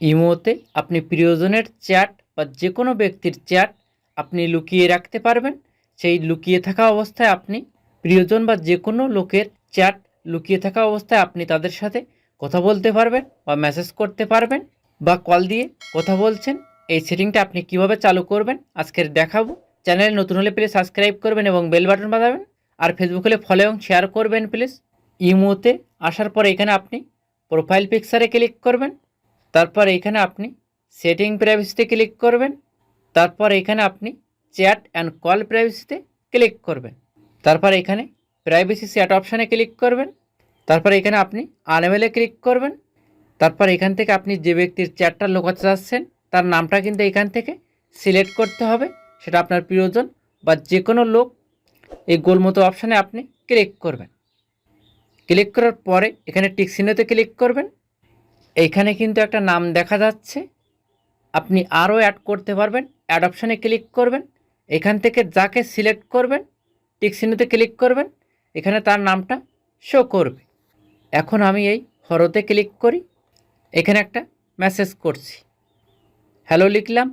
ইমোতে আপনি প্রিয়জনের চ্যাট বা যে কোনো ব্যক্তির চ্যাট আপনি লুকিয়ে রাখতে পারবেন। সেই লুকিয়ে থাকা অবস্থায় আপনি প্রিয়জন বা যে কোনো লোকের চ্যাট লুকিয়ে থাকা অবস্থায় আপনি তাদের সাথে কথা বলতে পারবেন বা মেসেজ করতে পারবেন বা কল দিয়ে কথা বলছেন। এই সেটিংটা আপনি কীভাবে চালু করবেন আজকের দেখাবো। চ্যানেলে নতুন হলে প্লিজ সাবস্ক্রাইব করবেন এবং বেল বাটন বাজাবেন। আর ফেসবুক হলে ফলো এবং শেয়ার করবেন প্লিজ। ইমোতে আসার পর এখানে আপনি প্রোফাইল পিকচারে ক্লিক করবেন। তারপর এখানে আপনি সেটিং প্রাইভেসিতে ক্লিক করবেন। তারপর এখানে আপনি চ্যাট অ্যান্ড কল প্রাইভেসিতে ক্লিক করবেন। তারপর এখানে প্রাইভেসি চ্যাট অপশানে ক্লিক করবেন। তারপর এখানে আপনি আনএমেলে ক্লিক করবেন। তারপর এখান থেকে আপনি যে ব্যক্তির চ্যাটটা লোকাতে চাচ্ছেন তার নামটা কিন্তু এখান থেকে সিলেক্ট করতে হবে। সেটা আপনার প্রিয়জন বা যে কোনো লোক এই গোলমতো অপশানে আপনি ক্লিক করবেন। ক্লিক করার পরে এখানে টিক চিহ্নতে ক্লিক করবেন। এইখানে কিন্তু একটা নাম দেখা যাচ্ছে। আপনি আরও অ্যাড করতে পারবেন অ্যাড অপশানে ক্লিক করবেন, এখান থেকে যাকে সিলেক্ট করবেন টিক চিহ্নতে ক্লিক করবেন, এখানে তার নামটা শো করবে। এখন আমি এই ফরোতে ক্লিক করি, এখানে একটা মেসেজ করছি। হ্যালো লিখলাম,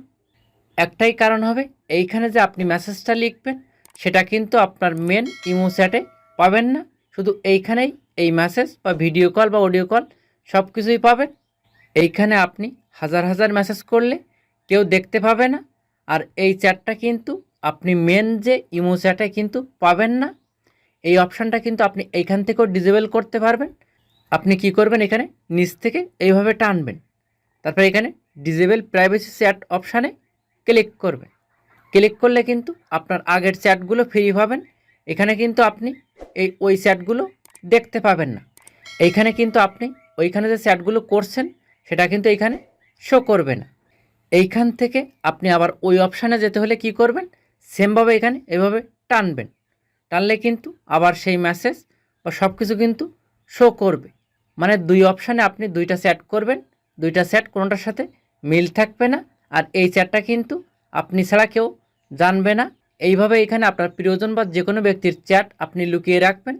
একটাই কারণ হবে, এইখানে যে আপনি মেসেজটা লিখবেন, সেটা কিন্তু আপনার মেন ইমো চ্যাটে পাবেন না, শুধু এইখানেই এই মেসেজ বা ভিডিও কল বা অডিও কল সব কিছুই পাবেন। এইখানে আপনি হাজার হাজার মেসেজ করলে কেউ দেখতে পাবে না। আর এই চ্যাটটা কিন্তু আপনি মেন যে ইমো চ্যাটে কিন্তু পাবেন না। এই অপশানটা কিন্তু আপনি এইখান থেকেও ডিজেবল করতে পারবেন। আপনি কি করবেন এখানে? নিচ থেকে এইভাবে টানবেন। তারপর এখানে ডিজেবল প্রাইভেসি চ্যাট অপশানে ক্লিক করবেন। ক্লিক করলে কিন্তু আপনার আগের চ্যাটগুলো ফ্রি পাবেন এখানে কিন্তু আপনি এই ওই চ্যাটগুলো দেখতে পাবেন না। এইখানে কিন্তু আপনি ওইখানে যে চ্যাটগুলো করছেন, সেটা কিন্তু এইখানে শো করবে না। এইখান থেকে আপনি আবার ওই অপশানে যেতে হলে কি করবেন? সেমভাবে এখানে এভাবে টানবেন। টানলে কিন্তু আবার সেই মেসেজ বা সব কিছু কিন্তু শো করবে। মানে দুই অপশানে আপনি দুইটা চ্যাট করবেন, দুইটা চ্যাট কোনোটার সাথে মিল থাকবে না, আর এই চ্যাটটা কিন্তু আপনি ছাড়া কেউ জানবে না। এইভাবে এখানে আপনার প্রিয়জন বা যে কোনো ব্যক্তির চ্যাট আপনি লুকিয়ে রাখবেন।